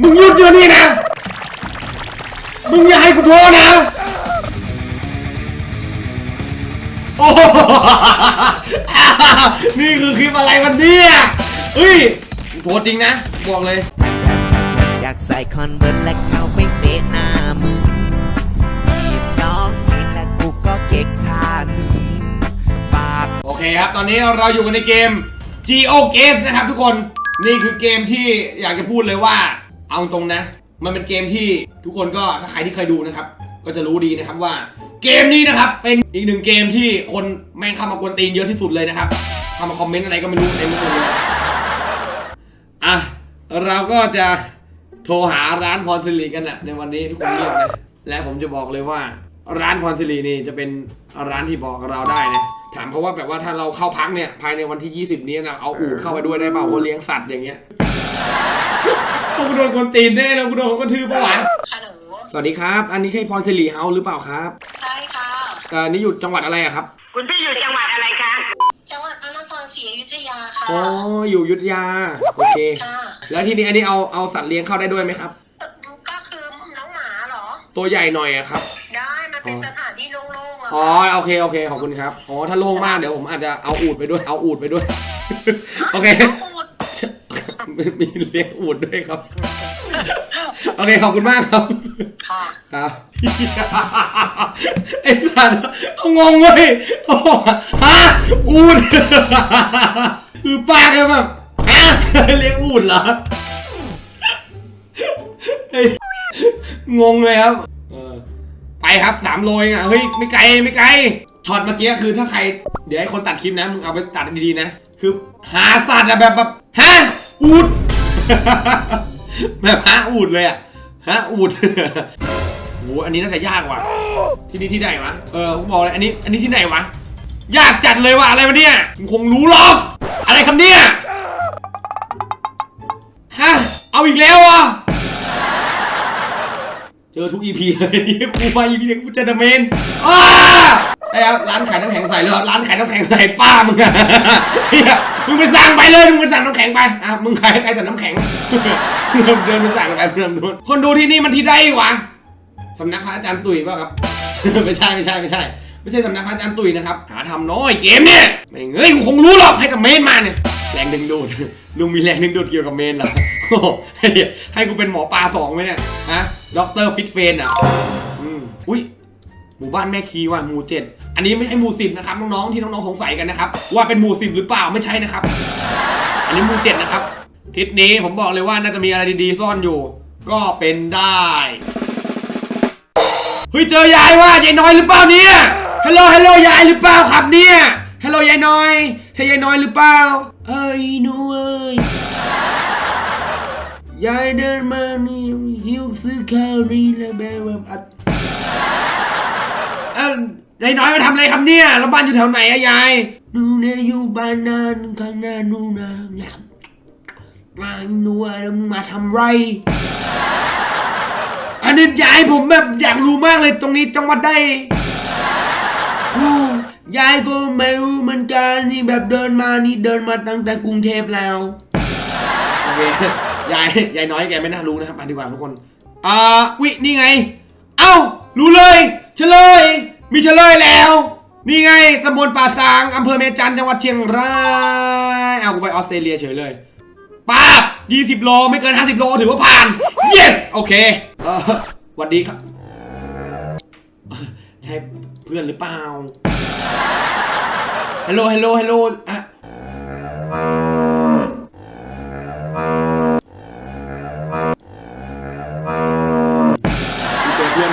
มึงหยุดเดี๋ยวนี้นะ มึงอย่าให้กูโทษนะ โอ้โหนี่คือคลิปอะไรวันนี้เฮ้ยกูโทษจริงนะ บอกเลย อยากใส่คอนเวิร์ตและเข้าไปเตะหน้ามึงยีบสองนิดและกูก็เก๊กท่าหนึ่งฝากโอเคครับ ตอนนี้เราอยู่กันในเกม Geo g a m e นะครับทุกคน นี่คือเกมที่อยากจะพูดเลยว่า เอาตรงนะ มันเป็นเกมที่ทุกคนก็ถ้าใครที่เคยดูนะครับ ก็จะรู้ดีนะครับว่า เกมนี้นะครับ เป็นอีกหนึ่งเกมที่คนแม่งเข้ามากวนตีนเยอะที่สุดเลยนะครับเข้ามาคอมเมนต์อะไรก็ไม่รู้เต็มไปหมดเลยอะเราก็จะโทรหาร้านพรสิริกันนะในวันนี้ทุกคนเงียบนะและผมจะบอกเลยว่า ร้านพรสิรินี่จะเป็นร้านที่บอกเราได้นะถามเขาว่าแบบว่าถ้าเราเข้าพักเนี่ยภายในวันที่ 20 นี้นะเอาอูดเข้าไปด้วยได้เปล่าเขาเลี้ยงสัตว์อย่างเงี้ย กูโดนคนตีนแน่เลยกูโดนเขากระทืบปะวะฮัลโหลสวัสดีครับ อันนี้ใช่พรสิริเฮาส์หรือเปล่าครับใช่ค่ะ เอ่อนี่อยู่จังหวัดอะไรอะครับ คุณพี่อยู่จังหวัดอะไรคะ จังหวัดพระนครศรีอยุธยาค่ะ อ๋อ อยู่อยุทธยา โอเค ค่ะแล้วทีนี้อันนี้เอาเอาสัตว์เลี้ยงเข้าได้ด้วยไหมครับ ก็คือน้องหมาเหรอ ตัวใหญ่หน่อยอะครับ ได้มันเป็นสถานที่โล่งๆอะอ๋อ โอเค โอเค ขอบคุณครับ อ๋อ ถ้าโล่งมากเดี๋ยวผมอาจจะเอาอูดไปด้วย เอาอูดไปด้วย โอเค มีเลี้ยงอูดด้วยครับ โอเคขอบคุณมากครับ ค่ะ ครับไอ้สัตว์เอางงเว้ยโอ้โหฮะอูดคือปากเลยแบบฮะเลี้ยงอูดเหรอเฮ้ยงงเลยครับเออไปครับสามโลเองอะเฮ้ยไม่ไกลไม่ไกลช็อตเมื่อกี้คือถ้าใคร เดี๋ยวให้คนตัดคลิปนะมึงเอาไปตัดดีๆนะ คือหาสัตว์อะแบบแบบฮะ อูดแบบฮะอูดเลยอะฮะอูดโหอันนี้น่าจะยากว่ะ ที่นี่ที่ไหนวะ เออผมบอกเลยอันนี้ อันนี้ที่ไหนวะ ยากจัดเลยว่ะอะไรวะเนี่ยมึงคงรู้หรอก อะไรคำเนี่ยฮะเอาอีกแล้วอะ เจอทุกอีพีเลยกูมาอีพีนี้กูเจอแต่เมนอ้าไอ้ครับร้านขายน้ำแข็งใสเลยเหรอร้านขายน้ำแข็งใสป้ามึงอะเหี้ยมึงไปสั่งไปเลยมึงไปสั่งน้ำแข็งไปอะมึงขายใครแต่น้ำแข็งเริ่มเดินไปสั่งไปเริ่มนู้นคนดูที่นี่มันที่ได้วะสำนักพระอาจารย์ตุ๋ยเปล่าครับไม่ใช่ไม่ใช่ไม่ใช่ไม่ใช่สำนักพระอาจารย์ตุ๋ยนะครับหาทำน้อยเกมเนี่ยไม่งเอ้ยกูคงรู้หรอกให้กับเมนมาเนี่ยแรงดึงดูดลุงมีแรงดึงดูดเกี่ยวกับเมนเหรอโอ้โหให้ให้กูเป็นหมอปลาสองไหมเนี่ยฮะ ด็อกเตอร์ฟิตเฟนอะอืมอุ้ยหมู่บ้านแม่คีว่ะหมู่เจ็ดอันนี้ไม่ใช่หมู่สิบนะครับน้องๆที่น้องๆสงสัยกันนะครับ ว่าเป็นหมู่สิบหรือเปล่าไม่ใช่นะครับ อันนี้หมู่เจ็ดนะครับทิศนี้ผมบอกเลยว่าน่าจะมีอะไรดีๆซ่อนอยู่ ก็เป็นได้เฮ้ยเจอยายว่ะยายน้อยหรือเปล่าเนี่ยฮัลโหลฮัลโหลยายหรือเปล่าครับเนี่ยฮัลโหลยายน้อยใช่ยายน้อยหรือเปล่าเอ้ยหนูเอ้ย ยายเดินมานี่หิวซื้อข้าวนี่แหละแบบว่าอัดเอ้ายายน้อยมาทำอะไรครับเนี่ยแล้วบ้านอยู่แถวไหนอะยายหนูเนี่ยอยู่บ้านนานข้างหน้าหนูนะเนี่ยมาหนูอะมาทำไร อันนี้ยายผมแบบอยากรู้มากเลยตรงนี้จังหวัดใดอู้ยายก็ไม่รู้เหมือนกันนี่แบบเดินมานี่เดินมาตั้งแต่กรุงเทพแล้ว โอเค ยายยายน้อยแกไม่น่ารู้นะครับมาดีกว่าทุกคนอ่าวินี่ไง เอ้า รู้เลยเฉลย มีเฉลยแล้ว นี่ไงตำบลป่าซางอำเภอเมจันจังหวัดเชียงรายเอากูไปออสเตรเลียเฉยเลยป้าบ20 โลไม่เกิน 50 โลถือว่าผ่าน yes โอเคเออสวัสดีครับ ใช่เพื่อนหรือเปล่าฮัลโหลฮัลโหลฮัลโหลอะ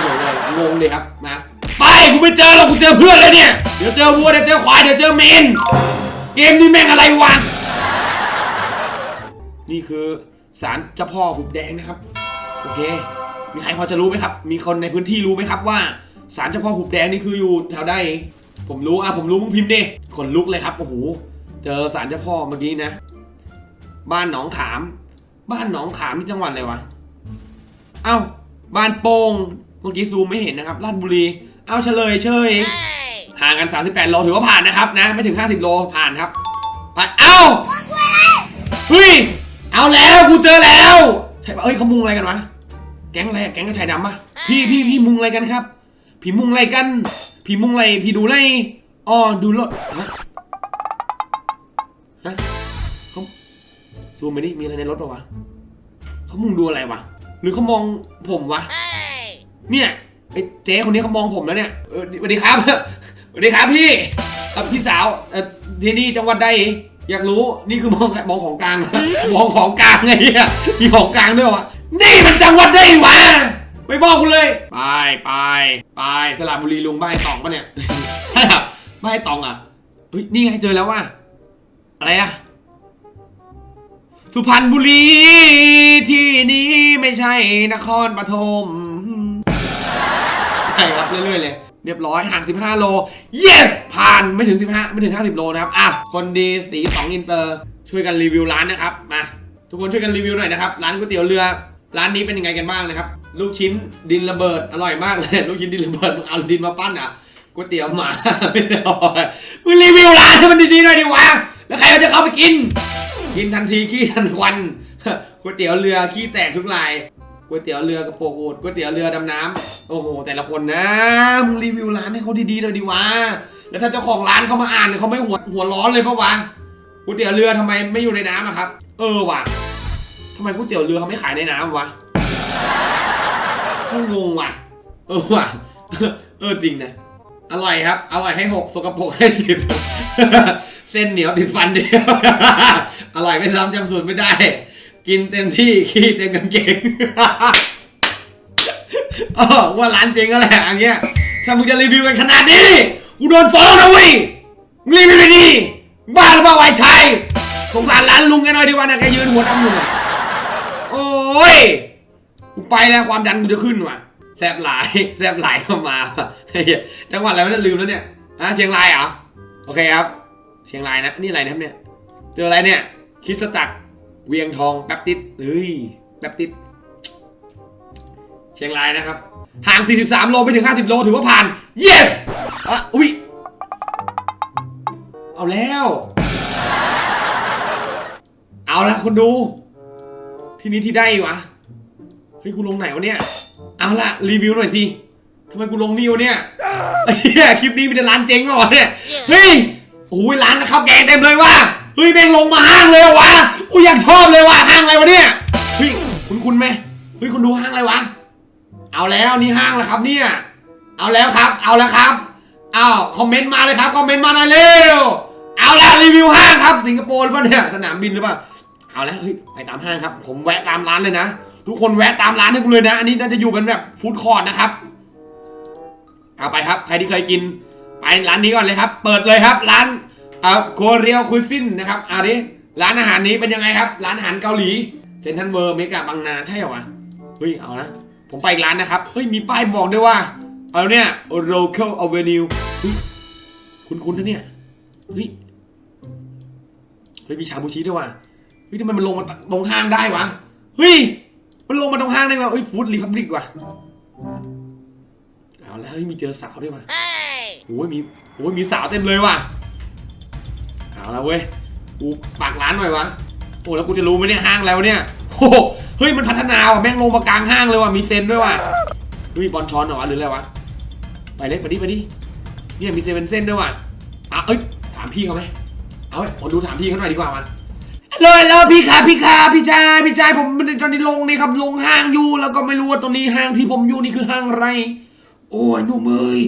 เจอเพื่อนผมเลยงงเลยครับมาไปกูไม่เจอหรอกกูเจอเพื่อนเลยเนี่ยเดี๋ยวเจอวัวเดี๋ยวเจอควายเดี๋ยวเจอเมนเกมนี้แม่งอะไรวะนี่คือสารเจ้าพ่อหุบแดงนะครับโอเค มีใครพอจะรู้ไหมครับ มีคนในพื้นที่รู้ไหมครับว่าสารเจ้าพ่อหุบแดงนี่คืออยู่แถวใดผมรู้อะผมรู้มึงพิมพ์ดิขนลุกเลยครับโอ้โหเจอสารเจ้าพ่อเมื่อกี้นะ บ้านหนองขาม บ้านหนองขามที่จังหวัดอะไรวะเอ้าบ้านโป่ง เมื่อกี้ซูมไม่เห็นนะครับลาดบุรี เอ้าเฉลยเฉยห่างกัน 38 โลถือว่าผ่านนะครับนะ ไม่ถึง 50 โลผ่านครับไปเอ้าเฮ้ยเอาแล้วกูเจอแล้วใช่ปะเอ้ยเขามุงอะไรกันวะแก๊งอะไรอะแก๊งกระชายดำปะพี่พี่พี่มุงอะไรกันครับพี่มุงอะไรกันพี่มุงอะไรพี่ดูอะไรอ๋อดูรถฮะฮะเขาซูมไปดิมีอะไรในรถปะวะเขามุงดูอะไรวะหรือเขามองผมวะ เนี่ยไอ้เจ๊คนนี้เขามองผมแล้วเนี่ยเออสวัสดีครับ สวัสดีครับพี่เอ่อพี่สาวเอ่อที่นี่จังหวัดใดอยากรู้นี่คือมองมองของกลาง มองของกลางไงเนี่ยมีของกลางด้วยวะนี่มันจังหวัดใดวะไปบอกกูเลย ไปไปไปสระบุรีลุงบ้านไอ้ตองปะเนี่ยใช่ครับบ้านไอ้ตองอะเฮ้ยนี่ไงเจอแล้วว่าอะไรอะสุพรรณบุรีที่นี้ไม่ใช่นครปฐมใช่ ครับเรื่อยๆเลยเรียบร้อยห่าง 15 โล yes ผ่านไม่ถึง 15 ไม่ถึง 50 โลนะครับ อะ คนดีสีสองอินเตอร์ ช่วยกันรีวิวร้านนะครับ มา ทุกคนช่วยกันรีวิวหน่อยนะครับ ร้านก๋วยเตี๋ยวเรือ ร้านนี้เป็นยังไงกันบ้างนะครับ ลูกชิ้นดินระเบิด อร่อยมากเลย ลูกชิ้นดินระเบิดมึงเอาดินมาปั้นอะ ก๋วยเตี๋ยวหมาไม่ได้อามึงรีวิวร้านให้มันดีๆหน่อยดิวะ แล้วใครจะเข้าไปกิน กินทันทีขี้ทันควัน ก๋วยเตี๋ยวเรือขี้แตกทุกลาย ก๋วยเตี๋ยวเรือกระโปรงอูดก๋วยเตี๋ยวเรือดำน้ำโอ้โห แต่ละคนนะมึงรีวิวร้านให้เขาดีๆหน่อยดิวะแล้วถ้าเจ้าของร้านเขามาอ่านเนี่ยเขาไม่หัวหัวร้อนเลยปะวะก๋วยเตี๋ยวเรือทำไมไม่อยู่ในน้ำอะครับ เออว่ะทำไมก๋วยเตี๋ยวเรือเขาไม่ขายในน้ำวะก็งงว่ะ เออว่ะ เออจริงนะ อร่อยครับ อร่อยให้หกสกปรกให้สิบเส้นเหนียวติดฟันเดียว อร่อยไม่ซ้ำจำสูตรไม่ได้ กินเต็มที่ขี้เต็มกางเกงเออว่าร้านเจ๊งก็แหละอย่างเงี้ย ถ้ามึงจะรีวิวกันขนาดนี้ กูโดนฟ้องนะเว้ยมึงรีวิวไปดี บ้าหรือเปล่าไอ้ชัยสงสารร้านลุงแกหน่อยดีกว่านะแกยืนหัวดำอยู่น่ะโอ้ย กูไปแล้วความดันกูจะขึ้นว่ะแซบหลายแซบหลายเข้ามาจังหวัดอะไรไม่ได้ลืมแล้วเนี่ยอะเชียงรายเหรอ โอเคครับ เชียงรายนะ นี่อะไรนะครับเนี่ย เจออะไรเนี่ยคริสตัก เวียงทองแป๊บติดเฮ้ยแป๊บติดเชียงรายนะครับ ห่าง 43 โลไปถึง 50 โล ถือว่าผ่าน yes อะอุ้ยเอาแล้ว เอาละคุณดู ที่นี้ที่ได้วะ เฮ้ย กูลงไหนวะเนี่ย เอาละรีวิวหน่อยสิทำไมกูลงนี่วะเนี่ยไอ้คลิปนี้มีแต่ร้านเจ๊งมาวะเนี่ย เฮ้ย โอ้ยร้านข้าวแกงเต็มเลยว่ะ เฮ้ย แม่งลงมาห้างเลยว่ะ กูอยากชอบเลยว่ะห้างอะไรวะเนี่ยเฮ้ยคุณคุณไหมเฮ้ยคุณดูห้างอะไรวะ เอาแล้วนี่ห้างแล้วครับเนี่ย เอาแล้วครับ เอาแล้วครับอ้าวคอมเมนต์มาเลยครับคอมเมนต์มาหน่อยเร็วเอาแล้วรีวิวห้างครับ สิงคโปร์หรือเปล่าเนี่ยสนามบินหรือเปล่าเอาแล้วเฮ้ยไปตามห้างครับ ผมแวะตามร้านเลยนะ ทุกคนแวะตามร้านให้กูเลยนะ อันนี้น่าจะอยู่เป็นแบบฟู้ดคอร์ทนะครับเอาไปครับ ใครที่เคยกินไปร้านนี้ก่อนเลยครับ เปิดเลยครับ ร้านเอ่อโคเรียคุซินนะครับอาดิ ร้านอาหารนี้เป็นยังไงครับ ร้านอาหารเกาหลีเซนทันเวอร์เมกาบางนาใช่เหรอวะเฮ้ยเอานะผมไปอีกร้านนะครับเฮ้ยมีป้ายบอกด้วยว่าเอาเนี่ย local avenue เฮ้ยคุ้นๆนะเนี่ยเฮ้ยเฮ้ยมีชาบูชิด้วยว่ะเฮ้ยทำไมมันลงมาตรงห้างได้วะเฮ้ยมันลงมาตรงห้างได้วะเฮ้ยฟู้ดรีพับลิกว่ะเอาแล้วเฮ้ยมีเจอสาวด้วยว่ะโอ้ยมีโอ้ยมีสาวเต็มเลยว่ะเอาแล้วเว้ย กูปากร้านหน่อยวะโอ้แล้วกูจะรู้ไหมเนี่ยห้างแล้วเนี่ยโอ้โหเฮ้ยมันพัฒนาว่ะแม่งลงมากลางห้างเลยว่ะมีเซนด้วยว่ะเฮ้ยบอลช้อนเหรอวะหรืออะไรวะไปเล็กไปดิไปดิเนี่ยมีเซเว่นเส้นด้วยว่ะอะเอ้ยถามพี่เขาไหมเอาไว้ผมดูถามพี่เขาหน่อยดีกว่ามันเลยแล้วพี่ขาพี่ขาพี่ชายพี่ชายผมตอนนี้ลงนี่ครับลงห้างอยู่ แล้วก็ไม่รู้ว่าตรงนี้ห้างที่ผมอยู่นี่คือห้างอะไร โอ้ยหนุ่มเอ้ย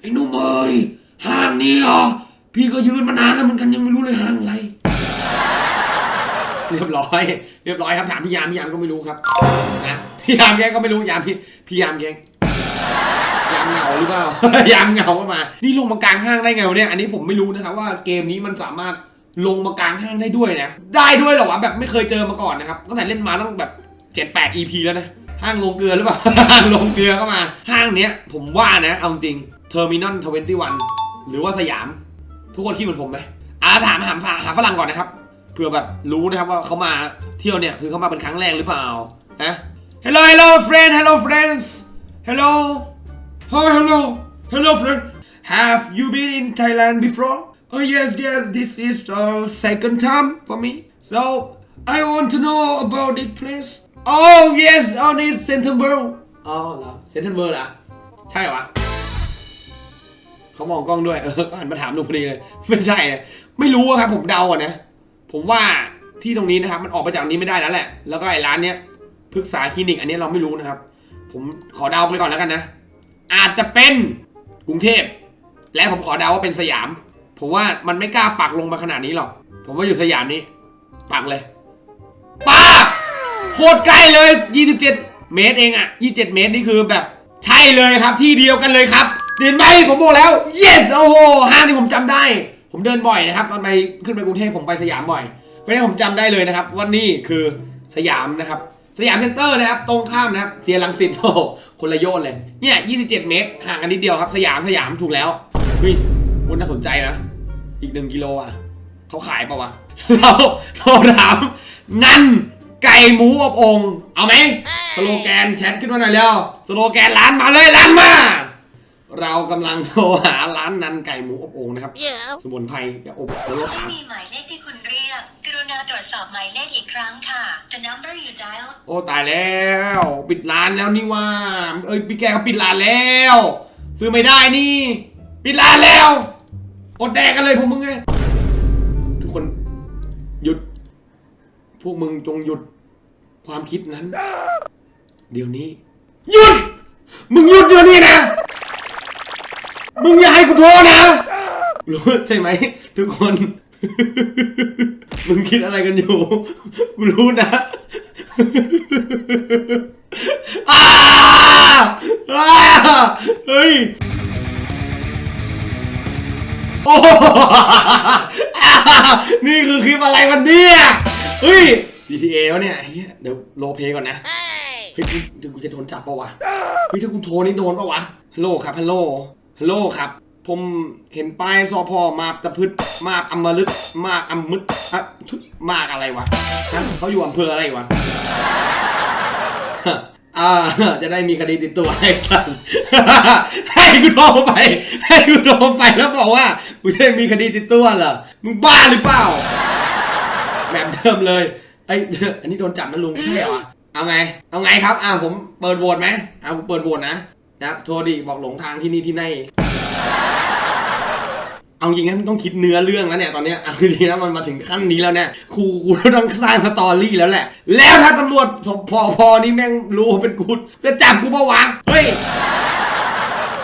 ไอ้หนุ่มเอ้ยห้างนี้เหรอพี่ก็ยืนมานานแล้วเหมือนกันยังไม่รู้เลยห้างอะไร เรียบร้อย เรียบร้อยครับถามพี่ยามพี่ยามก็ไม่รู้ครับนะพี่ยามแกก็ไม่รู้ยามพี่พี่ยามแกยามเหงาหรือเปล่ายามเหงาก็มา นี่ลงมากลางห้างได้ไงวะเนี่ยอันนี้ผมไม่รู้นะครับว่าเกมนี้มันสามารถลงมากลางห้างได้ด้วยนะ ได้ด้วยเหรอวะแบบไม่เคยเจอมาก่อนนะครับตั้งแต่เล่นมาต้องแบบเจ็ดแปด EP แล้วนะห้างลงเกลือหรือเปล่าห้างลงเกลือก็มา ห้างเนี้ยผมว่านะเอาจริงเทอร์มินอลทเวนตี้วันหรือว่าสยาม ทุกคนคิดเหมือนผมไหมอ่าถามหาหาฝรั่งก่อนนะครับ เพื่อแบบรู้นะครับว่าเขามาเที่ยวเนี่ยคือเขามาเป็นครั้งแรกหรือเปล่าฮะ Hello hello friend hello friends hello oh hello hello friend have you been in Thailand before oh yes yes this is the second time for me so I want to know about this place oh yes on this Central World อ๋อเหรอ Central World เหรอใช่เหรอวะเขามองกล้องด้วย เออก็หันมาถามลุงพอดีเลย ไม่ใช่อะไม่รู้อะครับผมเดาก่อนนะ ผมว่าที่ตรงนี้นะครับมันออกไปจากนี้ไม่ได้แล้วแหละ แล้วก็ไอ้ร้านเนี้ยพฤกษาคลินิกอันนี้เราไม่รู้นะครับ ผมขอเดาไปก่อนแล้วกันนะ อาจจะเป็นกรุงเทพ และผมขอเดาว่าเป็นสยาม ผมว่ามันไม่กล้าปักลงมาขนาดนี้หรอก ผมว่าอยู่สยามนี้ ปักเลยป้าบโคตรใกล้เลย 27 เมตรเองอะ27 เมตรนี่คือแบบใช่เลยครับที่เดียวกันเลยครับเห็นไหมผมบอกแล้ว yes โอ้โหห้างที่ผมจำได้ ผมเดินบ่อยนะครับตอนไปขึ้นไปกรุงเทพผมไปสยามบ่อยเพราะฉะนั้นผมจำได้เลยนะครับว่านี่คือสยามนะครับ สยามเซ็นเตอร์นะครับ ตรงข้ามนะครับเซียรังสิตโอ้โหคนละโยนเลยเนี่ย27 เมตรห่างกันนิดเดียวครับ สยามสยามถูกแล้วเฮ้ยคุณน่าสนใจนะ อีกหนึ่งกิโลอะเขาขายเปล่าวะเราโทรถามนันไก่หมูอบโองเอาไหมสโลแกนแชทขึ้นมาหน่อยเร็วสโลแกนร้านมาเลยร้านมา เรากำลังโทรหาร้านนันไก่หมูอบโองนะครับ สมุนไพรอย่าอบแล้วเราถามมีหมายเลขที่คุณเรียก กรุณาตรวจสอบหมายเลขอีกครั้งค่ะ The number you dial โอ้ตายแล้ว ปิดร้านแล้วนี่ว่า เอ้ยพี่แกเขาปิดร้านแล้ว ซื้อไม่ได้นี่ ปิดร้านแล้ว อดแดกกันเลยพวกมึงไงทุกคนหยุด พวกมึงจงหยุดความคิดนั้น เดี๋ยวนี้ หยุด มึงหยุดเดี๋ยวนี้นะ มึงอย่าให้กูโทรนะ รู้ใช่ไหมทุกคน มึงคิดอะไรกันอยู่ กูรู้นะอ้าอ้าเฮ้ยโอ้โหอ้านี่คือคลิปอะไรวันนี้เฮ้ย GTA วะเนี่ยเฮ้ยเดี๋ยวโลเพก่อนนะ เฮ้ยกูเดี๋ยวกูจะโดนจับปะวะ เฮ้ยถ้ากูโทรนี่โดนปะวะฮัลโหลครับฮัลโหลฮัล โลครับ ผมเห็นป้ายสพมาตะพึดมากอมฤตมากอมฤตอะทุยมากอะไรวะฮะเขาอยู่อำเภออะไรวะอ่าจะได้มีคดีติดตัวให้สันให้กูโทรไป ให้กูโทรไปแล้วบอกว่ากูจะมีคดีติดตัวเหรอมึงบ้าหรือเปล่าแบบเดิมเลยไอ้อันนี้โดนจับนะลุงใช่เหรอเอาไง เอาไงครับ อ่าผมเปิดโหวตไหมอ่าผมเปิดโหวตนะ นะครับโทรดิบอกหลงทางที่นี่ที่ไหนเอาจริงนะมันต้องคิดเนื้อเรื่องแล้วเนี่ยตอนเนี้ยเอาจริงนะมันมาถึงขั้นนี้แล้วเนี่ยครูกูต้องสร้างสตอรี่แล้วแหละ แล้วถ้าตำรวจสพพนี่แม่งรู้ว่าเป็นกูจะจับกูปะวะเฮ้ย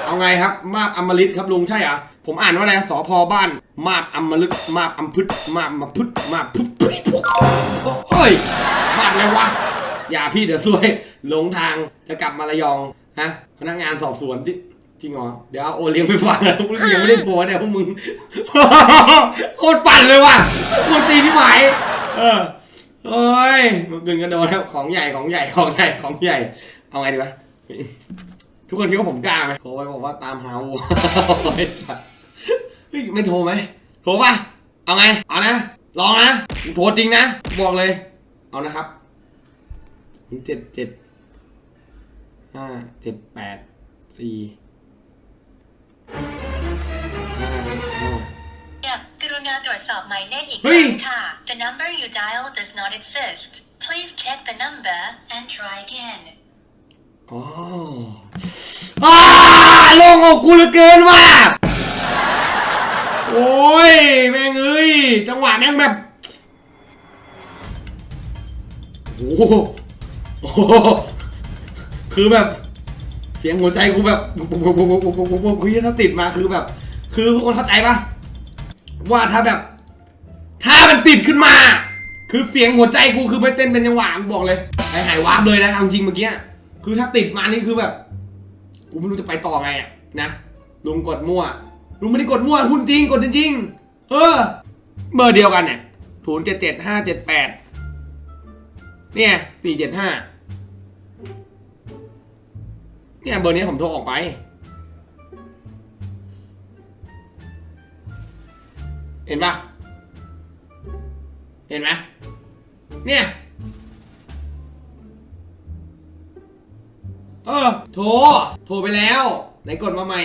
เอาไงครับ มาบอมฤตครับลุงใช่เหรอผมอ่านว่าอะไรสพบ้าน มาบอมฤตมาบอมพึดมาบมาพึดมาบพึดพึดพึดโอ้ยมาบอะไรวะอย่าพี่เดี๋ยวซวยหลงทางจะกลับมาระยอง ฮะพนักงานสอบสวนที่จริงเหรอเดี๋ยวเอาโอเลี้ยงไปฟังนะพวกยังไม่ได้โทรเนี่ยพวกมึงโคตรปั่นเลยว่ะโคตรตีพี่ไหวเออโอ้ยมันเกินกระโดดแล้วของใหญ่ของใหญ่ของใหญ่ของใหญ่ เอาไงดีวะทุกคนคิดว่าผมกล้าไหมโทรไปบอกว่าตามหาวัวไอ้สัสเฮ้ยไม่โทรไหมโทรป่ะเอาไงเอานะลองนะโทรจริงนะบอกเลย เอานะครับเจ็ดเจ็ด ห้าเจ็ดแปดสี่ห้าห้า กรุณาตรวจสอบหมายเลขอีกคเฮ้ย รั้งค่ะ The number you dial does not exist Please check the number and try again อ๋ออ้าโลงอกกูเหลือเกินว่ะ โอ้ย แม่งเอ้ย จังหวะแม่งแบบ โอ้โหโอ้โห คือแบบ เสียงหัวใจกูแบบคือถ้าติดมาคือแบบ คือทุกคนเข้าใจปะว่าถ้าแบบ ถ้ามันติดขึ้นมา คือเสียงหัวใจกูคือไปเต้นเป็นจังหวะกูบอกเลยหายหายวาบเลยนะเอาจริงเมื่อกี้คือถ้าติดมานี่คือแบบกูไม่รู้จะไปต่อไงอะนะลุงกดมั่วลุงไม่ได้กดมั่วหุ้นจริงกดจริงเออเบอร์เดียวกันเนี่ยศูนย์เจ็ดเจ็ดห้าเจ็ดแปดเนี่ยสี่เจ็ดห้า เนี่ยเบอร์นี้ผมโทรออกไป เห็นปะเห็นไหมเนี่ย เออ โทร โทรไปแล้ว ไหนกดมาใหม่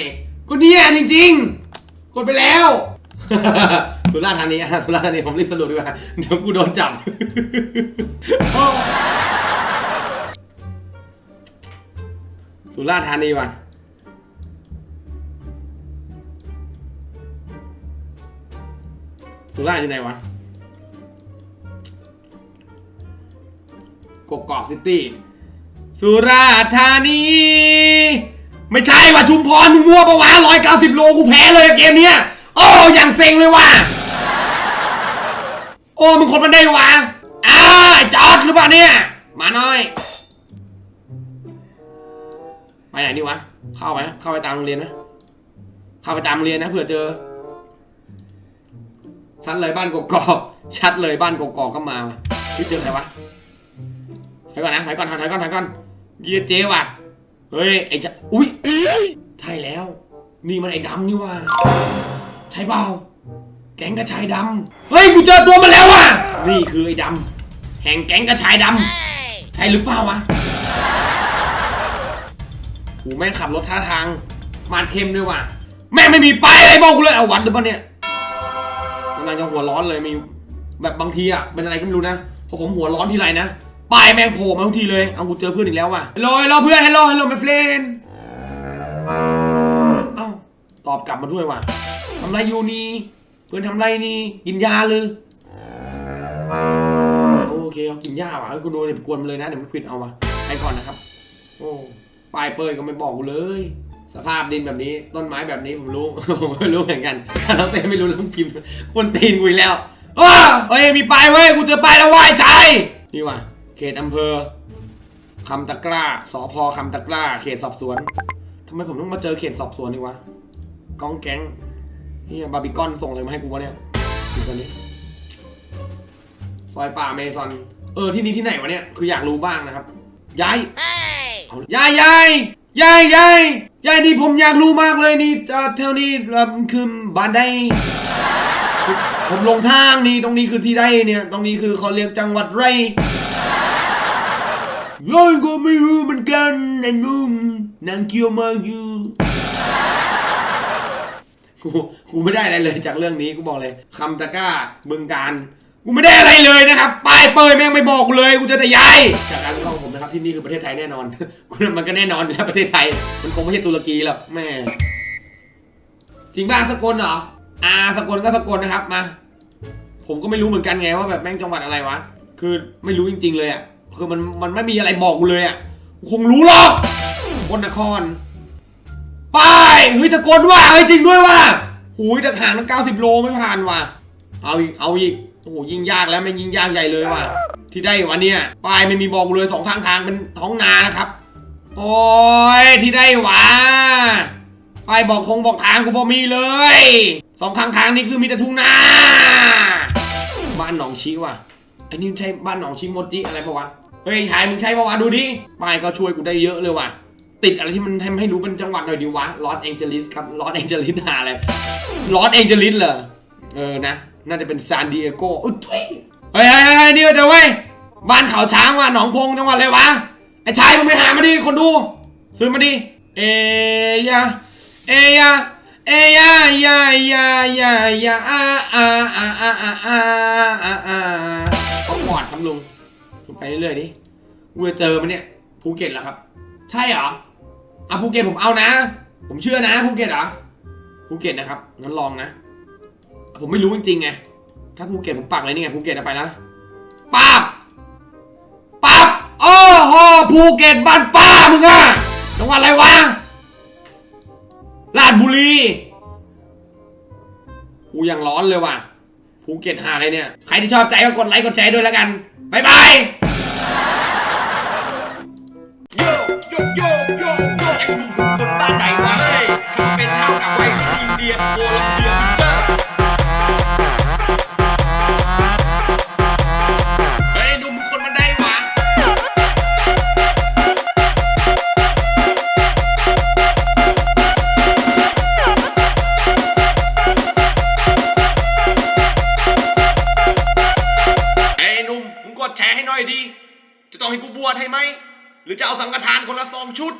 ก็เนี่ยจริง ๆ กดไปแล้วสุราธานีอะสุราธานีผมรีบสรุปดีกว่า เดี๋ยวกูโดนจับ สุราษฎร์ธานีว่ะสุราษฎร์อยู่ไหนวะกกอกซิตี้สุราษฎร์ธานี ไม่ใช่ว่ะชุมพรมึงมั่วปะวะร้อยเก้าสิบโลกูแพ้เลยเกมเนี้ยโอ้อย่างเซ็งเลยว่ะโอ้มึงคนมันได้วะอ้าไอจอดหรือเปล่าเนี่ย มาหน่อย ไปไหนดีวะ เข้าไหมเข้าไปตามโรงเรียนไหมเข้าไปตามโรงเรียนนะเผื่อเจอชัดเลยบ้านกกอกชัดเลยบ้านกกอกก็มาพี่เจอใครวะถอยก่อนนะถอยก่อนถอยก่อนถอยก่อนเกียร์เจ๊ว่ะ เฮ้ยไอ้จะอุ้ยใช่แล้ว นี่มันไอ้ดำนี่ว่ะใช่เปล่าแก๊งกระชายดำเฮ้ยกูเจอตัวมาแล้วว่ะ นี่คือไอ้ดำแห่งแก๊งกระชายดำใช่หรือเปล่าวะ กูแม่งขับรถท่าทาง มาดเข้มด้วยว่ะ แม่งไม่มีป้ายอะไรบอกกูเลย เอาวัดหรือเปล่าเนี่ยกำลังจะหัวร้อนเลยมีแบบบางทีอะเป็นอะไรก็ไม่รู้นะพอผมหัวร้อนทีไรนะป้ายแม่งโผล่มาทุกทีเลย เอากูเจอเพื่อนอีกแล้วว่ะฮัลโหลฮัลโหลเพื่อนฮัลโหลฮัลโหลมาเฟรนเอ้าตอบกลับมาด้วยว่ะทำไรอยู่นี่ เพื่อนทำไรนี่ กินยาเลยโอเคเอากินหญ้าว่ะเอ้ยกูโดนเดี๋ยวกวนมันเลยนะเดี๋ยวมันควิดเอาว่ะไปก่อนนะครับ โอ้ ปลายเปิดก็ไม่บอกกูเลย สภาพดินแบบนี้ ต้นไม้แบบนี้ผมรู้ ผมก็รู้เหมือนกันเราเต้ไม่รู้เรื่องพิมพ์คนตีนกูอีกแล้วอ้าเฮ้ยมีป้ายเว้ยกูเจอป้ายแล้วว่ายใจนี่ว่ะเขตอำเภอคำตะกร้าสพคำตะกร้า เขตสอบสวนทำไมผมต้องมาเจอเขตสอบสวนนี่วะกองแก๊งเฮียบาร์บีคอนส่งอะไรมาให้กูวะเนี่ยดูตัวนี้ซอยป่าเมซอน เออที่นี้ที่ไหนวะเนี่ย คืออยากรู้บ้างนะครับ ย้าย ยายยายยายยายยายนี่ผมอยากรู้มากเลยนี่เอ่อแถวนี้เอ่อคือบ้านใดผมผมลงทางนี่ตรงนี้คือที่ใดเนี่ยตรงนี้คือเขาเรียกจังหวัดไรยายก็ไม่รู้เหมือนกันไอ้หนุ่มนางเกียวมากอยู่กูกูไม่ได้อะไรเลยจากเรื่องนี้กูบอกเลยคำตะกร้าบึงการ กูไม่ได้อะไรเลยนะครับป้ายเปยแม่งไม่บอกกูเลยกูเจะแต่ยายจากการคราะห์ของผมนะครับที่นี่คือประเทศไทยแน่นอนกูมันก็แน่นอนอยู่แล้วประเทศไทย มันคงไม่ใช่ตุรกีหรอกแม่จริงบ้าสกลเหรออ่าสกลก็สกลนะครับมา ผมก็ไม่รู้เหมือนกันไงว่าแบบแม่งจังหวัดอะไรวะคือไม่รู้จริง ๆ เลยอะคือมันมันไม่มีอะไรบอกกูเลยอะกูคงรู้หรอกคนนครป้ายเฮ้ยตะกนว่าเฮ้ยจริงด้วยว่ะหูยแต่ห่างตั้งเก้าสิบโลไม่ผ่านว่ะเอาอีกเอาอีก โอ้โหยิ่งยากแล้วไม่ยิ่งยากใหญ่เลยว่ะ ที่ได้วันเนี้ยป้ายไม่มีบอกเลยสองข้างทางเป็นท้องนานะครับ โอ้ยที่ได้วะป้ายบอกทงบอกทางกูบอกมีเลยสองข้างทางนี่คือมีแต่ทุ่งนาบ้านหนองชีว่ะไอ้นี่ใช่บ้านหนองชีโมจิอะไรปะวะเฮ้ยชายมึงใช่ปะวะดูดิป้ายก็ช่วยกูได้เยอะเลยว่ะติดอะไรที่มันทำให้รู้เป็นจังหวัดหน่อยดีวะลอสแองเจลิสครับลอสแองเจลิสหาอะไรลอสแองเจลิสเหรอเออนะ น่าจะเป็นซานดิเอโกอุ้ยเฮ้ยเฮ้ยเฮ้ยนี่ก็จะเว้ยบ้านเขาช้างว่ะหนองพงจังหวัดอะไรวะไอ้ชายมึงไปหามาดิคนดูซื้อมาดิเอยาเอยาเอยายายายายาอาอาอาอาอาอาอาอาเอาหวอดครับลุงไปเรื่อยๆดิกูจะเจอมันเนี่ยภูเก็ตเหรอครับ ใช่เหรออะภูเก็ตผมเอานะ ผมเชื่อนะภูเก็ตเหรอภูเก็ตนะครับงั้นลองนะ ผมไม่รู้จริงๆไง ถ้าภูเก็ตผมปักเลยนี่ไงภูเก็ตเอาไปนะป้าบป้าบโอ้โหภูเก็ตบ้านป้ามึงอะจังหวัดอะไรวะราชบุรีกูยังร้อนเลยว่ะภูเก็ตหาอะไรเนี่ย ใครที่ชอบใจก็กดไลค์กดแชร์ด้วยแล้วกัน บ๊ายบายโยโยโยโยโยไอ้หนุ่มคนบ้านไหนวะเฮ้ยทำเป็นเท่ากับไปอินเดียโคลั สังฆทานคนละสองชุด